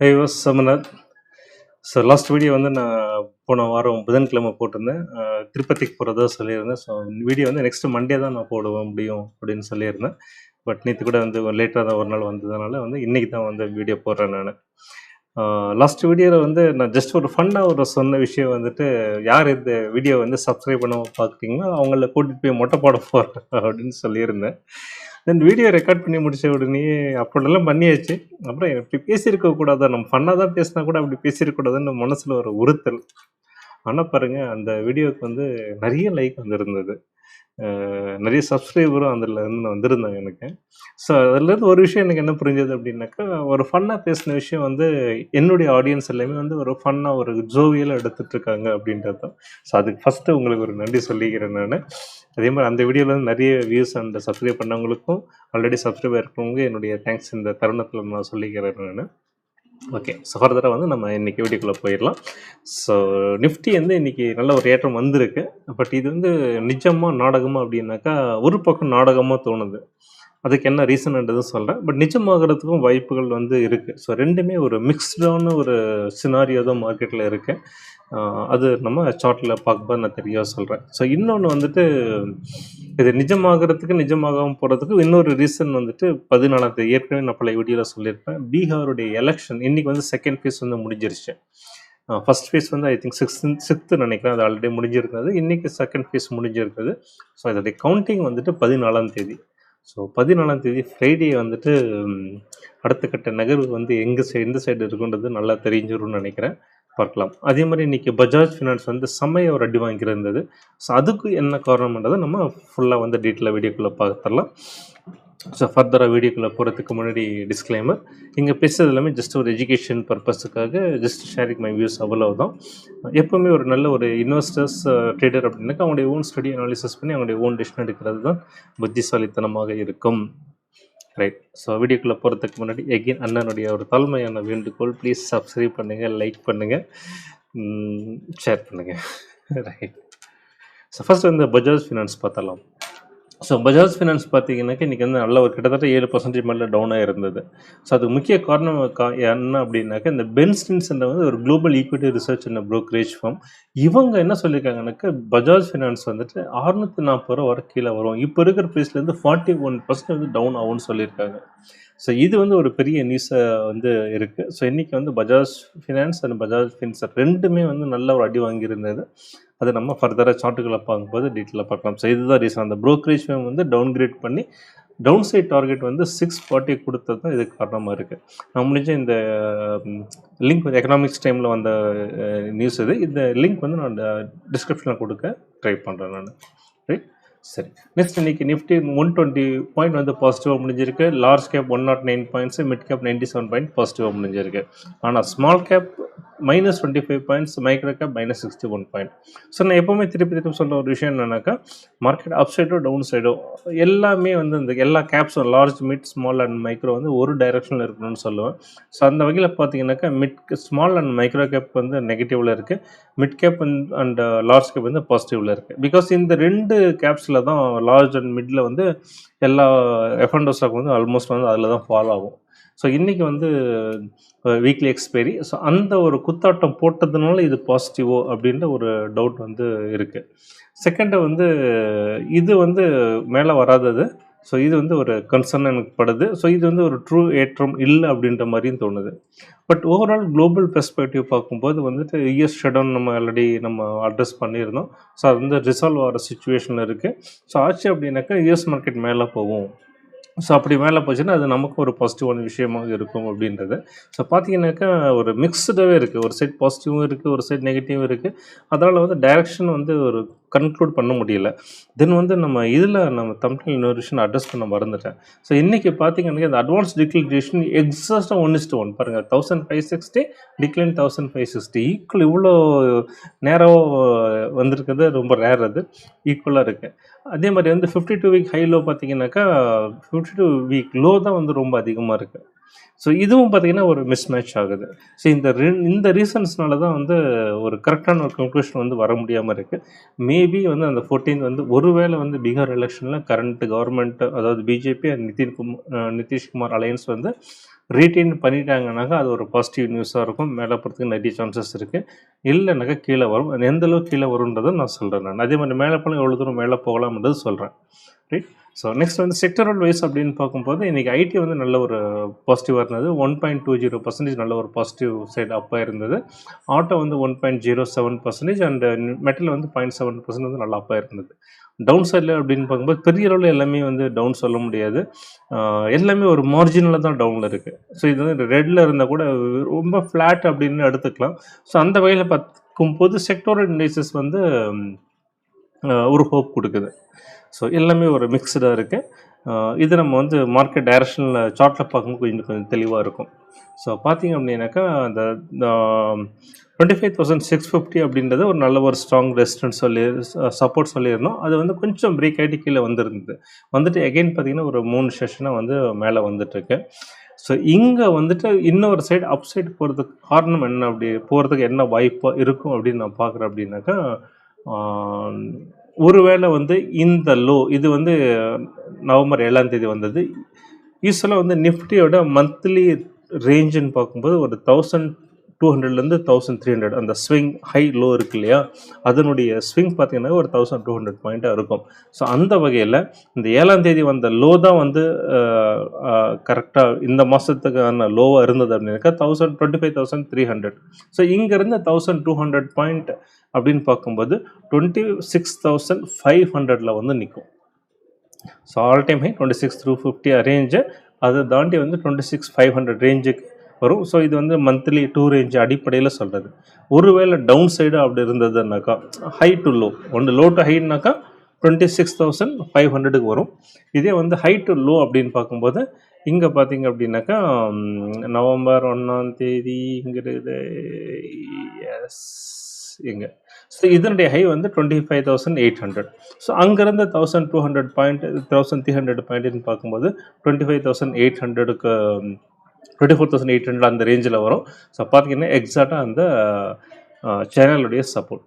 Hey was Samnath so last video வந்து நான் போன வாரம் புதன்கிழமை போட்டிருந்தேன். திருப்பதிக்கு போகிறதா சொல்லியிருந்தேன். ஸோ வீடியோ வந்து நெக்ஸ்ட் மண்டே தான் நான் போடுவேன் முடியும் அப்படின்னு சொல்லியிருந்தேன். பட் நேற்று கூட வந்து லேட்டாக தான் ஒரு நாள் வந்ததுனால வந்து இன்றைக்கி தான் வந்து வீடியோ போடுறேன் நான். லாஸ்ட் வீடியோவில் வந்து நான் ஜஸ்ட் ஒரு ஃபன்னாக ஒரு சொன்ன விஷயம் வந்துட்டு யார் இந்த வீடியோ வந்து சப்ஸ்கிரைப் பண்ண பார்க்குறீங்களோ அவங்கள கூட்டிகிட்டு போய் மொட்டை போட போகிறேன் அப்படின்னு சொல்லியிருந்தேன். தென் வீடியோ ரெக்கார்ட் பண்ணி முடிச்ச உடனே அப்படிலாம் பண்ணியாச்சு. அப்புறம் இப்படி பேசியிருக்க கூடாது நம்ம ஃபன்னாக தான் பேசினா கூட அப்படி பேசியிருக்கக்கூடாதுன்னு மனசில் ஒரு உறுத்தல். ஆனால் பாருங்கள் அந்த வீடியோவுக்கு வந்து நிறைய லைக் வந்திருந்தது. நிறைய சப்ஸ்கிரைபரும் அதில் இருந்து வந்திருந்தாங்க எனக்கு. ஸோ அதுலேருந்து ஒரு விஷயம் எனக்கு என்ன புரிஞ்சது அப்படின்னாக்கா ஒரு ஃபன்னாக பேசின விஷயம் வந்து என்னுடைய ஆடியன்ஸ் எல்லாமே வந்து ஒரு ஃபன்னாக ஒரு ஜோவியலாக எடுத்துகிட்ருக்காங்க அப்படின்றது தான். ஸோ அதுக்கு ஃபஸ்ட்டு உங்களுக்கு ஒரு நன்றி சொல்லிக்கிறேன் நான். அதே மாதிரி அந்த வீடியோவில் வந்து நிறைய வியூஸ் அண்ட் சப்ஸ்கிரைப் பண்ணவங்களுக்கும் ஆல்ரெடி சப்ஸ்கிரைப் இருக்கவங்க என்னுடைய தேங்க்ஸ் இந்த தருணத்தில் நான் சொல்லிக்கிறேன் நான். ஓகே ஸோ ஃபர்தராக வந்து நம்ம இன்றைக்கி வீடியோக்குள்ளே போயிடலாம். ஸோ நிஃப்டி வந்து இன்னைக்கு நல்ல ஒரு ஏற்றம் வந்திருக்கு. பட் இது வந்து நிஜமாக நாடகமாக அப்படின்னாக்கா ஒரு பக்கம் நாடகமாக தோணுது. அதுக்கு என்ன ரீசன்ன்றதும் சொல்கிறேன் பட் நிஜமாகறதுக்கும் வாய்ப்புகள் வந்து இருக்குது ஸோ ரெண்டுமே ஒரு மிக்ஸ்டான ஒரு சினாரியோ தான் மார்க்கெட்டில் இருக்குது அது நம்ம சார்ட்டில் பார்க்கும்போது நான் தெளிவாக சொல்கிறேன் ஸோ இன்னொன்று வந்துட்டு இது நிஜமாகறதுக்கு நிஜமாகாமல் போகிறதுக்கு இன்னொரு ரீசன் வந்துட்டு பதினாலாம் தேதி. ஏற்கனவே நான் பல வீடியோவில் சொல்லியிருப்பேன். பீகாருடைய எலெக்ஷன் இன்னைக்கு வந்து செகண்ட் ஃபேஸ் வந்து முடிஞ்சிருச்சு. ஃபர்ஸ்ட் ஃபேஸ் வந்து ஐ திங்க் சிக்ஸ்த் சிக்ஸ்த்து நினைக்கிறேன். அது ஆல்ரெடி முடிஞ்சிருந்தது இன்றைக்கி செகண்ட் ஃபேஸ் முடிஞ்சிருக்குது ஸோ அதோடைய கவுண்டிங் வந்துட்டு பதினாலாம் தேதி. ஸோ பதினாலாம் தேதி ஃப்ரைடே வந்துட்டு அடுத்த கட்ட நகர்வு வந்து எங்கே சை எந்த சைடு இருக்குன்றது நல்லா தெரிஞ்சிரும்னு நினைக்கிறேன். பார்க்கலாம். அதே மாதிரி இன்னைக்கு பஜாஜ் ஃபினான்ஸ் வந்து செம்மைய ஒரு அடி வாங்கியிருந்தது. ஸோ அதுக்கு என்ன காரணம்ன்றதை நம்ம ஃபுல்லாக வந்து டீட்டெயிலாக வீடியோக்குள்ளே பார்த்துடலாம். ஸோ ஃபர்தராக வீடியோக்குள்ளே போகிறதுக்கு முன்னாடி டிஸ்க்ளைமர் இங்கே பேசுறது எல்லாமே ஜஸ்ட் ஒரு எஜுகேஷன் பர்பஸுக்காக ஜஸ்ட் ஷேரிங் மை வியூஸ் அவ்வளவுதான். எப்போவுமே ஒரு நல்ல ஒரு இன்வெஸ்டர்ஸ் ட்ரேடர் அப்படின்னாக்கா அவங்களுடைய ஓன் ஸ்டடி அனாலிசிஸ் பண்ணி அவங்களுடைய ஓன் டெசிஷன் எடுக்கிறது தான் புத்திசாலித்தனமாக இருக்கும். ரைட் ஸோ வீடியோக்குள்ளே போகிறதுக்கு முன்னாடி எகைன் அண்ணனுடைய ஒரு தாழ்மையான வேண்டுகோள் ப்ளீஸ் சப்ஸ்கிரைப் பண்ணுங்கள் லைக் பண்ணுங்கள் ஷேர் பண்ணுங்கள் ரைட் ஸோ ஃபஸ்ட் வந்து பஜாஜ் ஃபினான்ஸ் பார்த்தலாம் ஸோ பஜாஜ் ஃபினான்ஸ் பார்த்தீங்கன்னாக்கா இன்றைக்கி வந்து நல்ல ஒரு கிட்டத்தட்ட ஏழு பர்சன்டேஜ் மேலே டவுனாக இருந்தது. ஸோ அதுக்கு முக்கிய காரணம் கா- என்ன அப்படின்னாக்கா இந்த பென்ஸ்டின்ஸ் வந்து ஒரு global equity research and brokerage firm இவங்க என்ன சொல்லியிருக்காங்கன்னாக்கா பஜாஜ் ஃபினான்ஸ் வந்துட்டு அறுநூற்றி நாற்பது ரூபா வர கீழே வரும். இப்போ இருக்கிற ப்ரைஸ்லேருந்து ஃபார்ட்டி ஒன் பர்சன்ட் வந்து டவுன் ஆகும்னு சொல்லியிருக்காங்க ஸோ இது வந்து ஒரு பெரிய நியூஸை வந்து இருக்குது ஸோ இன்றைக்கி வந்து Bajaj finance and Bajaj finserv ரெண்டுமே வந்து நல்ல ஒரு அடி வாங்கியிருந்தது. அது நம்ம ஃபர்தராக சார்ட்டுகளை பார்க்கும்போது டீட்டெயிலாக பார்க்கலாம். ஸோ இதுதான் ரீசன் அந்த brokerage ஃபேம் வந்து டவுன் கிரேட் பண்ணி டவுன் சைட் டார்கெட் வந்து சிக்ஸ் ஃபார்ட்டி கொடுத்தது தான் இதுக்கு காரணமாக இருக்குது நான் முடிஞ்ச இந்த லிங்க் வந்து எக்கனாமிக்ஸ் டைமில் வந்த நியூஸ் இது. இந்த லிங்க் வந்து நான் டிஸ்கிரிப்ஷனில் கொடுக்க ட்ரை பண்ணுறேன் நான். ரைட் சரி. நெக்ஸ்ட் இன்னைக்கு நிஃப்டி ஒன் டுவெண்ட்டி பாயிண்ட் வந்து பாசிட்டிவாக முடிஞ்சிருக்கு. Large cap one naught nine points mid cap ninety seven point பாசிட்டிவாக முடிஞ்சிருக்கு. ஆனால் small cap minus twenty five points micro cap minus sixty one point so நான் எப்போவுமே திருப்பி திருப்பி சொல்ல ஒரு விஷயம் என்னன்னாக்கா மார்க்கெட் அப் சைடோ டவுன் சைடோ எல்லாமே வந்து இந்த எல்லா கேப்ஸும் large mid small and micro வந்து ஒரு டைரக்ஷனில் இருக்கணும்னு சொல்லுவேன். ஸோ அந்த வகையில் பார்த்தீங்கன்னாக்கா mid small and micro cap வந்து நெகட்டிவில் இருக்குது mid cap and large cap வந்து பாசிட்டிவில் இருக்குது பிகாஸ் இந்த ரெண்டு கேப்ஸில் தான் லார்ஜ் அண்ட் மிடில் வந்து எல்லா எஃபண்டோஸாக ஸ்டாக் வந்து ஆல்மோஸ்ட் வந்து அதில் தான் ஃபாலோ ஆகும். ஸோ இன்றைக்கி வந்து வீக்லி எக்ஸ்பைரி ஸோ அந்த ஒரு குத்தாட்டம் போட்டதுனால இது பாசிட்டிவோ அப்படின்ற ஒரு டவுட் வந்து இருக்குது செகண்டு வந்து இது வந்து மேலே வராதது. ஸோ இது வந்து ஒரு கன்சர்ன் எனக்கு படுது. ஸோ இது வந்து ஒரு ட்ரூ ஏற்றம் இல்லை அப்படின்ற மாதிரியும் தோணுது. பட் ஓவரால் குளோபல் பெர்ஸ்பெக்டிவ் பார்க்கும்போது வந்துட்டு இஎஸ் ஷடவுன் நம்ம ஆல்ரெடி நம்ம அட்ரஸ் பண்ணியிருந்தோம். ஸோ அது வந்து ரிசால்வ் ஆகிற சுச்சுவேஷனில் இருக்குது ஸோ ஆச்சு அப்படின்னாக்கா யூஎஸ் மார்க்கெட் மேலே போகும். ஸோ அப்படி மேலே போச்சுன்னா அது நமக்கு ஒரு பாசிட்டிவான விஷயமாக இருக்கும் அப்படின்றது. ஸோ பார்த்தீங்கன்னாக்கா ஒரு மிக்ஸ்டாகவே இருக்குது ஒரு சைட் பாசிட்டிவும் இருக்குது ஒரு சைட் நெகட்டிவும் இருக்குது அதனால் வந்து டைரக்ஷன் வந்து ஒரு கன்க்ளூட் பண்ண முடியல. தென் வந்து நம்ம இதில் நம்ம தமிழ் இன்னொரு அட்ரஸ் பண்ண மறந்துட்டேன். ஸோ இன்றைக்கி பார்த்தீங்கன்னா இந்த அட்வான்ஸ் டிக்ளிகேஷன் எக்ஸாஸ்ட்டாக ஒன் இஸ்ட்டு ஒன் பாருங்கள் thousand five sixty decline thousand five sixty equal இவ்வளோ நேரம் வந்திருக்கிறது ரொம்ப ரேர் அது. ஈக்குவலாக இருக்குது அதே மாதிரி வந்து fifty two week high low பார்த்தீங்கன்னாக்கா குட் டூ வீக் லோ தான் வந்து ரொம்ப அதிகமாக இருக்குது ஸோ இதுவும் பார்த்தீங்கன்னா ஒரு மிஸ் மேட்ச் ஆகுது. ஸோ இந்த இந்த ரீசன்ஸ்னால தான் வந்து ஒரு கரெக்டான ஒரு கன்க்ளூஷன் வந்து வர முடியாமல் இருக்குது மேபி வந்து அந்த 14th வந்து ஒருவேளை வந்து பீகார் எலெக்ஷனில் கரண்ட் கவர்மெண்ட் அதாவது BJP and Nitin Kumar Nitish Kumar alliance வந்து ரீட்டைன் பண்ணிட்டாங்கனாக்கா அது ஒரு பாசிட்டிவ் நியூஸாக இருக்கும். மேலே போகிறதுக்கு நிறைய சான்சஸ் இருக்குது இல்லைனாக்கா கீழே வரும். எந்தளவுக்கு எந்த அளவுக்கு கீழே வரும்ன்றதை நான் சொல்கிறேன் நான். அதே மாதிரி மேலே போனால் எவ்வளோ தூரம் மேலே போகலாம்ன்றது சொல்கிறேன் ரைட் ஸோ நெக்ஸ்ட் வந்து செக்டரல் வைஸ் அப்படின்னு பார்க்கும்போது இன்றைக்கி ஐடி வந்து நல்ல ஒரு பாசிட்டிவாக இருந்தது. One point two zero percentage நல்ல ஒரு பாசிட்டிவ் சைடு அப்பாக இருந்தது. ஆட்டோ வந்து one point zero seven percentage and metal வந்து பாயிண்ட் செவன் பர்சன்ட் வந்து நல்லா அப்பாக இருந்தது. டவுன் சைடில் அப்படின்னு பார்க்கும்போது பெரிய அளவில் எல்லாமே வந்து டவுன் சொல்ல முடியாது. எல்லாமே ஒரு மார்ஜினலாக தான் டவுனில் இருக்குது ஸோ இது வந்து ரெட்டில் இருந்தால் கூட ரொம்ப ஃப்ளாட் அப்படின்னு எடுத்துக்கலாம். ஸோ அந்த வகையில் பார்க்கும்போது செக்டோரல் இண்டேசஸ் வந்து ஒரு ஹோப் கொடுக்குது. ஸோ எல்லாமே ஒரு மிக்சடாக இருக்குது இது நம்ம வந்து மார்க்கெட் டைரக்ஷனில் சார்ட்டில் பார்க்கும்போது கொஞ்சம் கொஞ்சம் தெளிவாக இருக்கும். ஸோ பார்த்தீங்க அப்படின்னாக்கா அந்த twenty five thousand six fifty அப்படின்றது ஒரு நல்ல ஒரு ஸ்ட்ராங் ரெசிஸ்டன்ஸ் சொல்லி சப்போர்ட் சொல்லியிருந்தோம். அது வந்து கொஞ்சம் பிரேக் ஆகிட்டு கீழே வந்துருந்தது. வந்துட்டு எகைன் பார்த்தீங்கன்னா ஒரு மூணு செஷனாக வந்து மேலே வந்துட்டுருக்கு. ஸோ இங்கே வந்துட்டு இன்னொரு சைடு அப் சைடு போகிறதுக்கு காரணம் என்ன அப்படி போகிறதுக்கு என்ன வாய்ப்பு இருக்கும் அப்படின்னு நான் பார்க்குறேன் அப்படின்னாக்கா ஒருவேளை வந்து இந்த லோ இது வந்து நவம்பர் ஏழாம் தேதி வந்தது. யூஸ்வலாக வந்து நிஃப்டியோட மந்த்லி ரேஞ்சுன்னு பார்க்கும்போது ஒரு தௌசண்ட் டூ ஹண்ட்ரட்லேருந்து தௌசண்ட் த்ரீ ஹண்ட்ரட் அந்த ஸ்விங் ஹை லோ இருக்கு இல்லையா? அதனுடைய ஸ்விங் பார்த்தீங்கன்னா ஒரு தௌசண்ட் டூ ஹண்ட்ரட் பாயிண்ட்டாக இருக்கும். ஸோ அந்த வகையில் இந்த ஏழாம் தேதி வந்த லோ தான் வந்து கரெக்டாக இந்த மாதத்துக்கான லோவாக இருந்தது அப்படின்னாக்கா thousand twenty five thousand three hundred so இங்கேருந்து தௌசண்ட் டூ ஹண்ட்ரட் பாயிண்ட் அப்படின்னு பார்க்கும்போது டுவெண்ட்டி சிக்ஸ் தௌசண்ட் ஃபைவ் ஹண்ட்ரடில் வந்து நிற்கும் so all time high twenty six through fifty range அதை தாண்டி வந்து டுவெண்ட்டி சிக்ஸ் ஃபைவ் ஹண்ட்ரட் ரேஞ்சுக்கு வரும். ஸோ இது வந்து மந்த்லி டூ ரேஞ்ச் அடிப்படையில் சொல்கிறது ஒருவேளை டவுன் சைடு அப்படி இருந்ததுனாக்கா ஹை டு லோ ஒன்று லோ டு ஹைனாக்கா டுவெண்ட்டி சிக்ஸ் தௌசண்ட் ஃபைவ் ஹண்ட்ரடுக்கு வரும். இதே வந்து ஹை டு லோ அப்படின்னு பார்க்கும்போது இங்கே பார்த்தீங்க அப்படின்னாக்கா நவம்பர் ஒன்றாம் தேதிங்கிறது எஸ் இங்கே. ஸோ இதனுடைய ஹை வந்து twenty five thousand eight hundred so அங்கேருந்து thousand two hundred point thousand three hundred பாயிண்ட்னு பார்க்கும்போது டுவெண்ட்டி ஃபைவ் தௌசண்ட் எயிட் ஹண்ட்ரடுக்கு twenty four thousand eight hundred அந்த ரேஞ்சில் வரும். ஸோ பார்த்தீங்கன்னா எக்ஸாக்டாக அந்த சேனலுடைய சப்போர்ட்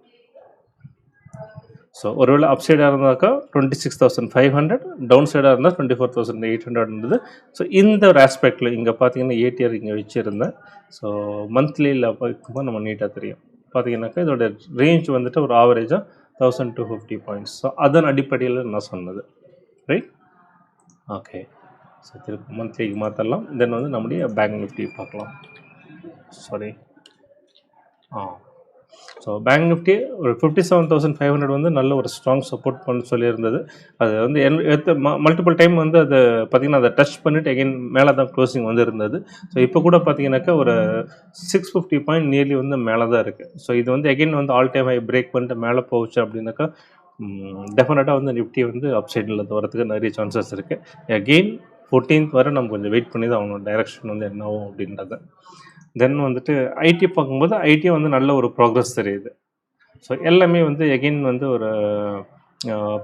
ஸோ ஒருவேளை அப் சைடாக இருந்தாக்கா twenty six thousand five hundred down சைடாக இருந்தால் twenty four thousand eight hundred இருந்தது. ஸோ இந்த ஒரு ஆஸ்பெக்டில் இங்கே பார்த்தீங்கன்னா ஏடிஆர் இங்கே வச்சுருந்தேன். ஸோ மந்த்லியில் பார்க்கும்போது நம்ம நீட்டாக தெரியும். பார்த்தீங்கன்னாக்கா இதோட ரேஞ்ச் வந்துட்டு ஒரு ஆவரேஜாக thousand two fifty points so அதன் அடிப்படையில் நான் சொன்னது. ரைட் ஓகே ஸோ திருப்பி மந்த்லிக்கு மாற்றலாம் தென் வந்து நம்முடைய பேங்க் நிஃப்டி பார்க்கலாம். Sorry ah. So bank Nifty ஒரு fifty seven thousand five hundred வந்து நல்ல ஒரு ஸ்ட்ராங் சப்போர்ட் பண்ண சொல்லியிருந்தது. அது வந்து எடுத்து மல்டிபிள் டைம் வந்து அதை பார்த்திங்கன்னா அதை டச் பண்ணிவிட்டு எகைன் மேலே தான் க்ளோசிங் வந்து இருந்தது ஸோ இப்போ கூட பார்த்தீங்கன்னாக்கா ஒரு சிக்ஸ் ஃபிஃப்டி பாயிண்ட் நியர்லி வந்து மேலே தான் இருக்குது ஸோ இது வந்து எகைன் வந்து ஆல் டைம் ஹை பிரேக் பண்ணிட்டு மேலே போச்சு அப்படின்னாக்கா டெஃபினட்டாக வந்து நிஃப்டி வந்து அப் சைடில் வரதுக்கு நிறைய சான்சஸ் இருக்குது அகெயின் ஃபோர்டீன்த் வரை நம்ம கொஞ்சம் வெயிட் பண்ணி தான் அவனோட டைரக்ஷன் வந்து என்ன ஆகும் அப்படின்றத. தென் வந்துட்டு ஐடி பார்க்கும்போது ஐடி வந்து நல்ல ஒரு ப்ராக்ரஸ் தெரியுது. ஸோ எல்லாமே வந்து எகெயின் வந்து ஒரு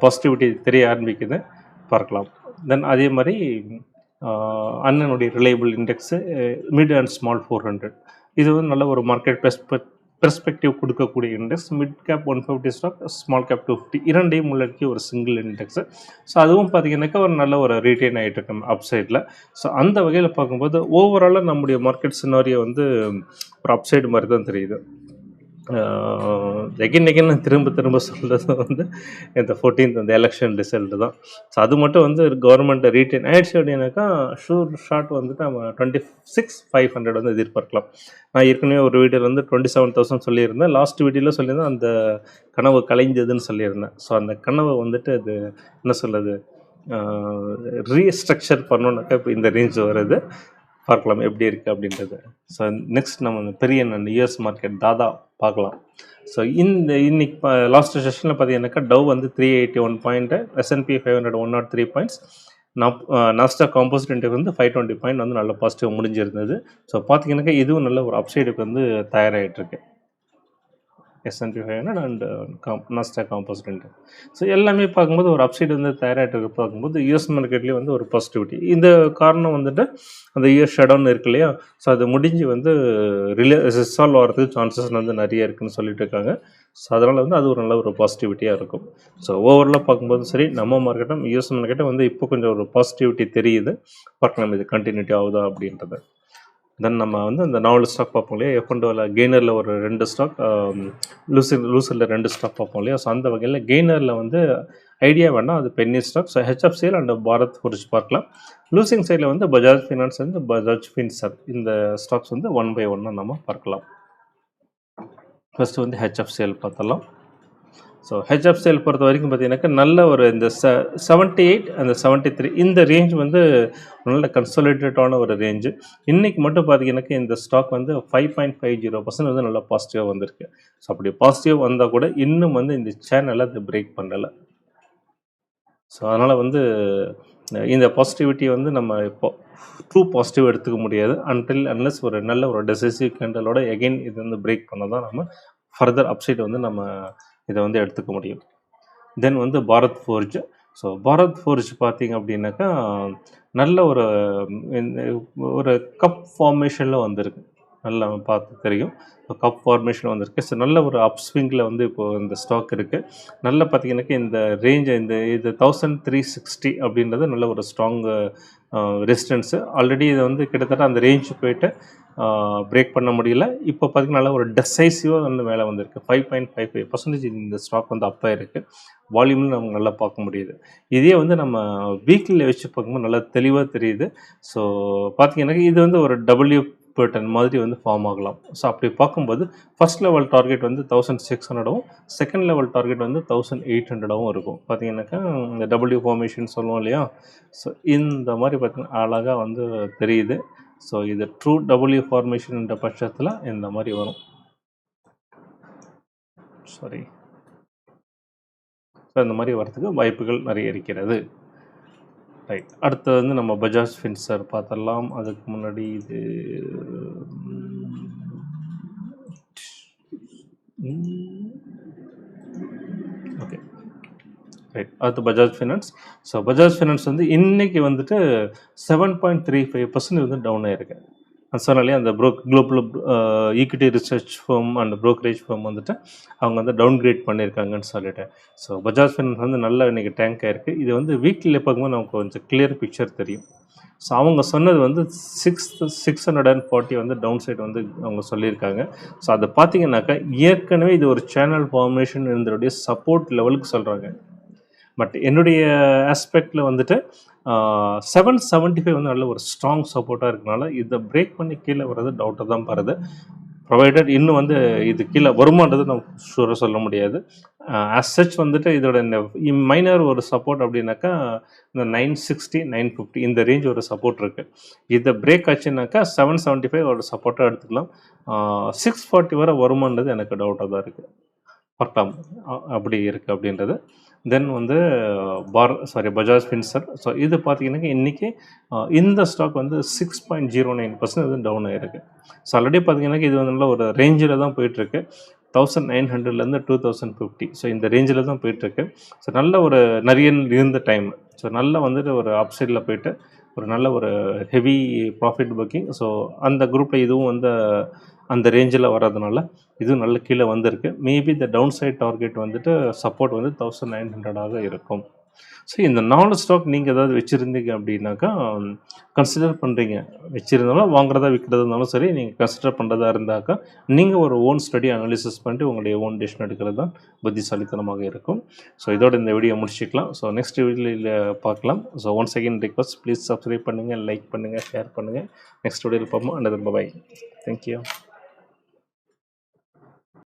பாசிட்டிவிட்டி தெரிய ஆரம்பிக்குது. பார்க்கலாம். தென் அதே மாதிரி அண்ணனுடைய reliable index mid and small four hundred இது வந்து நல்ல ஒரு மார்க்கெட் பெர்ஸ்பெக்டிவ் கொடுக்கக்கூடிய index mid cap one fifty stock small cap two fifty இரண்டையும் உள்ளடக்கி ஒரு சிங்கிள் இண்டெக்ஸு ஸோ அதுவும் பார்த்தீங்கன்னாக்கா ஒரு நல்ல ஒரு ரீட்டைன் ஆகிட்டு இருக்கு அப் சைடில் ஸோ அந்த வகையில் பார்க்கும்போது ஓவராலாக நம்முடைய மார்க்கெட் சினாரியோ வந்து ஒரு அப்சைடு மாதிரி தான் தெரியுது. எகின் எகின் திரும்ப திரும்ப சொல்கிறது வந்து இந்த ஃபோர்டீன்த் அந்த எலெக்ஷன் ரிசல்ட் தான். ஸோ அது மட்டும் வந்து கவர்மெண்ட்டை ரீட்டைன் ஆயிடுச்சு அப்படின்னாக்கா ஷூர் ஷார்ட் வந்துட்டு நம்ம டுவெண்ட்டி சிக்ஸ் ஃபைவ் ஹண்ட்ரட் வந்து எதிர்பார்க்கலாம். நான் ஏற்கனவே ஒரு வீடியோவில் வந்து டுவெண்ட்டி செவன் தௌசண்ட் சொல்லியிருந்தேன். லாஸ்ட் வீடியோவில் சொல்லியிருந்தேன் அந்த கனவு கலைஞ்சதுன்னு சொல்லியிருந்தேன். ஸோ அந்த கனவை வந்துட்டு அது என்ன சொல்கிறது ரீஸ்ட்ரக்சர் பண்ணோன்னாக்கா இப்போ இந்த ரேஞ்ச் வருது. பார்க்கலாம் எப்படி இருக்குது அப்படின்றது. ஸோ நெக்ஸ்ட் நம்ம பெரிய யூஎஸ் மார்க்கெட் தாதா பார்க்கலாம். ஸோ இந்த இன்னைக்கு லாஸ்ட் செஷனில் பார்த்தீங்கன்னாக்கா டவ் வந்து three eighty one point S and P five hundred one nought three points nap Nasdaq composite index வந்து ஃபைவ் டுவெண்ட்டி பாயிண்ட் வந்து நல்ல பாசிட்டிவ் முடிஞ்சிருந்தது. ஸோ பார்த்தீங்கன்னாக்கா இதுவும் நல்ல ஒரு அப்சைடுக்கு வந்து தயாராகிட்டு இருக்கு. S and P five hundred and com Nasdaq composite so எல்லாமே பார்க்கும்போது ஒரு அப்சைடு வந்து தயாராகிட்டு இருக்க. பார்க்கும்போது யூஎஸ் மார்க்கெட்லேயே வந்து ஒரு பாசிட்டிவிட்டி இந்த காரணம் வந்துட்டு அந்த இயர் ஷடவுன் இருக்கு இல்லையா? ஸோ அது முடிஞ்சு வந்து ரிலே ரிசால்வ் ஆகிறதுக்கு சான்சஸ் வந்து நிறைய இருக்குன்னு சொல்லிட்டு இருக்காங்க. ஸோ அதனால் வந்து அது ஒரு நல்ல ஒரு பாசிட்டிவிட்டியாக இருக்கும். ஸோ ஓவரலாக பார்க்கும்போது சரி நம்ம மார்க்கெட்டும் யூஎஸ் மார்க்கெட்டும் வந்து இப்போ கொஞ்சம் ஒரு பாசிட்டிவிட்டி தெரியுது. பார்க்கலாம் இது கண்டினியூட்டி ஆகுதா அப்படின்றது. தென் நம்ம வந்து அந்த நாலு ஸ்டாக் பார்ப்போம் இல்லையா? எஃப் கெய்னரில் ஒரு ரெண்டு ஸ்டாக் லூசர் லூசரில் ரெண்டு ஸ்டாக் பார்ப்போம் இல்லையா? ஸோ அந்த வகையில் கெய்னரில் வந்து ஐடியா வேணால் அது penny stock so HFCL and Bharat Forge பார்க்கலாம். லூசிங் சைடில் வந்து பஜாஜ் ஃபினான்ஸ் வந்து பஜாஜ் ஃபின்சர் இந்த ஸ்டாக்ஸ் வந்து ஒன் பை ஒன்னாக நம்ம பார்க்கலாம். ஃபஸ்ட்டு வந்து ஹெச்எஃப்சிஎல் பார்த்தலாம் ஸோ ஹெச்எஃப் சேல் பொறுத்த வரைக்கும் பார்த்தீங்கன்னாக்கா நல்ல ஒரு இந்த ச செவன்ட்டி எயிட் அந்த செவன்ட்டி த்ரீ இந்த ரேஞ்ச் வந்து நல்ல கன்சோலேட்டடான ஒரு ரேஞ்சு இன்றைக்கி மட்டும் பார்த்தீங்கன்னாக்கா இந்த ஸ்டாக் வந்து five point five zero percent வந்து நல்லா பாசிட்டிவாக வந்திருக்கு. ஸோ அப்படி பாசிட்டிவ் வந்தால் கூட இன்னும் வந்து இந்த சேனலை அது பிரேக் பண்ணலை. ஸோ அதனால் வந்து இந்த பாசிட்டிவிட்டி வந்து நம்ம இப்போ ட்ரூ பாசிட்டிவ் எடுத்துக்க முடியாது. அன்டில் அன்லெஸ் ஒரு நல்ல ஒரு டெசிசிவ் கேண்டலோட எகைன் இது வந்து பிரேக் பண்ணால் தான் நம்ம ஃபர்தர் அப்சைட் வந்து நம்ம இதை வந்து எடுத்துக்க முடியும். தென் வந்து Bharat Forge so Bharat Forge பார்த்தீங்க அப்படின்னாக்கா நல்ல ஒரு ஒரு கப் ஃபார்மேஷனில் வந்திருக்கு. நல்லா பார்த்து தெரியும். கப் ஃபார்மேஷன் வந்திருக்கு. ஸோ நல்ல ஒரு அப் ஸ்விங்கில் வந்து இப்போது இந்த ஸ்டாக் இருக்குது நல்ல பார்த்தீங்கன்னாக்கா இந்த ரேஞ்சை இந்த இது தௌசண்ட் த்ரீ சிக்ஸ்டி அப்படின்றது நல்ல ஒரு ஸ்ட்ராங் ரெசிஸ்டன்ஸு ஆல்ரெடி இதை வந்து கிட்டத்தட்ட அந்த ரேஞ்சு போயிட்டு பிரேக் பண்ண முடியல. இப்போ பார்த்தீங்கன்னா ஒரு டெசைசிவாக வந்து மேலே வந்திருக்கு. Five point five five percentage இந்த ஸ்டாக் வந்து அப்பாக இருக்குது வால்யூமில் நம்ம நல்லா பார்க்க முடியுது. இதே வந்து நம்ம வீக்லியில் வச்சு பார்க்கும்போது நல்லா தெளிவாக தெரியுது. ஸோ பார்த்திங்கன்னாக்கா இது வந்து ஒரு டபிள்யூ பேட்டன் மாதிரி வந்து ஃபார்ம் ஆகலாம். ஸோ அப்படி பார்க்கும்போது ஃபர்ஸ்ட் லெவல் டார்கெட் வந்து தௌசண்ட் சிக்ஸ் ஹண்ட்ரடும் செகண்ட் லெவல் டார்கெட் வந்து தௌசண்ட் எயிட் ஹண்ட்ரடாகவும் இருக்கும். பார்த்தீங்கன்னாக்கா இந்த டபிள்யூ ஃபார்மேஷன் சொல்லுவோம் இல்லையா? ஸோ இந்த மாதிரி பார்த்தீங்கன்னா அழகாக வந்து தெரியுது. ஸோ இது ட்ரூ டபுள்யூ ஃபார்மேஷன்ன்ற பட்சத்தில் இந்த மாதிரி வரும். சாரி ஸோ இந்த மாதிரி வரதுக்கு வாய்ப்புகள் நிறைய இருக்கிறது. ரைட் அடுத்து வந்து நம்ம பஜாஜ் ஃபின்சர் பார்த்துடலாம் அதுக்கு முன்னாடி இது ஓகே ரைட் அடுத்து Bajaj Finance. So Bajaj Finance வந்து இன்றைக்கி வந்துட்டு seven point three five percent வந்து டவுன் ஆகிருக்கேன் சொன்னாலே அந்த Broek global equity research firm and brokerage firm வந்துட்டு அவங்க வந்து டவுன் கிரேட் பண்ணியிருக்காங்கன்னு சொல்லிட்டு. ஸோ பஜாஜ் ஃபைனான்ஸ் வந்து நல்லா இன்றைக்கி டேங்க் ஆயிருக்கு. இது வந்து வீக்லியில் பார்க்கும்போது நமக்கு கொஞ்சம் கிளியர் பிக்சர் தெரியும். ஸோ அவங்க சொன்னது வந்து six six hundred and forty வந்து டவுன் சைடு வந்து அவங்க சொல்லியிருக்காங்க. ஸோ அதை பார்த்தீங்கன்னாக்கா ஏற்கனவே இது ஒரு சேனல் ஃபார்மேஷன் இருந்ததுடைய சப்போர்ட் லெவலுக்கு சொல்கிறாங்க பட் என்னுடைய ஆஸ்பெக்டில் வந்துட்டு செவன் செவன்ட்டி ஃபைவ் வந்து நல்ல ஒரு ஸ்ட்ராங் சப்போர்ட்டாக இருக்கனால இதை பிரேக் பண்ணி கீழே வர்றது டவுட்டாக தான் பாருது. ப்ரொவைடட் இன்னும் வந்து இது கீழே வருமானது நம்ம ஷூராக சொல்ல முடியாது. அஸ் சச் வந்துட்டு இதோட இந்த மைனர் ஒரு சப்போர்ட் அப்படின்னாக்கா இந்த நைன் சிக்ஸ்டி நைன் ஃபிஃப்டி இந்த ரேஞ்ச் ஒரு சப்போர்ட் இருக்குது இதை பிரேக் ஆச்சுனாக்கா செவன் செவன்ட்டி ஃபைவ் ஒரு சப்போர்ட்டாக எடுத்துக்கலாம் சிக்ஸ் ஃபார்ட்டி வரை வருமானது எனக்கு டவுட்டாக தான் இருக்குது பார்க்கலாம் அப்படி இருக்குது அப்படின்றது. தென் வந்து பார் சாரி பஜாஜ் ஃபின்சர் ஸோ இது பார்த்தீங்கன்னாக்க இன்றைக்கி இந்த ஸ்டாக் வந்து six point zero nine percent வந்து டவுன் ஆகிருக்கு ஸோ ஆல்ரெடி பார்த்தீங்கன்னா இது வந்து நல்ல ஒரு ரேஞ்சில் தான் போயிட்டுருக்கு. தௌசண்ட் நைன் ஹண்ட்ரட்லேருந்து டூ தௌசண்ட் ஃபிஃப்டி ஸோ இந்த ரேஞ்சில் தான் போயிட்டுருக்கு. ஸோ நல்ல ஒரு நிறைய இருந்த டைம் ஸோ நல்லா வந்துட்டு ஒரு அப்சைடில் போயிட்டு ஒரு நல்ல ஒரு ஹெவி ப்ராஃபிட் புக்கிங் ஸோ அந்த குரூப்பில் இதுவும் வந்து அந்த ரேஞ்சில் வர்றதுனால இதுவும் நல்ல கீழே வந்திருக்கு. மேபி இந்த டவுன் சைட் டார்கெட் வந்துட்டு சப்போர்ட் வந்து தௌசண்ட் நைன் ஹண்ட்ரடாக இருக்கும். ஸோ இந்த நாலு ஸ்டாக் நீங்கள் ஏதாவது வச்சுருந்தீங்க அப்படின்னாக்கா கன்சிடர் பண்ணுறீங்க வச்சுருந்தாலும் வாங்குறதா விற்கிறதுனாலும் இருந்தாலும் சரி நீங்கள் கன்சிடர் பண்ணுறதா இருந்தாக்கா நீங்கள் ஒரு ஓன் ஸ்டடி அனாலிசிஸ் பண்ணிட்டு உங்களுடைய ஓன் டெசிஷன் எடுக்கிறது தான் புத்திசாலித்தனமாக இருக்கும். ஸோ இதோட இந்த வீடியோ முடிச்சுக்கலாம். ஸோ நெக்ஸ்ட் வீடியோவில் பார்க்கலாம். So one second request please subscribe பண்ணுங்கள் லைக் பண்ணுங்கள் ஷேர் பண்ணுங்கள் நெக்ஸ்ட் வீடியோவில் பார்ப்போம். And bye thank you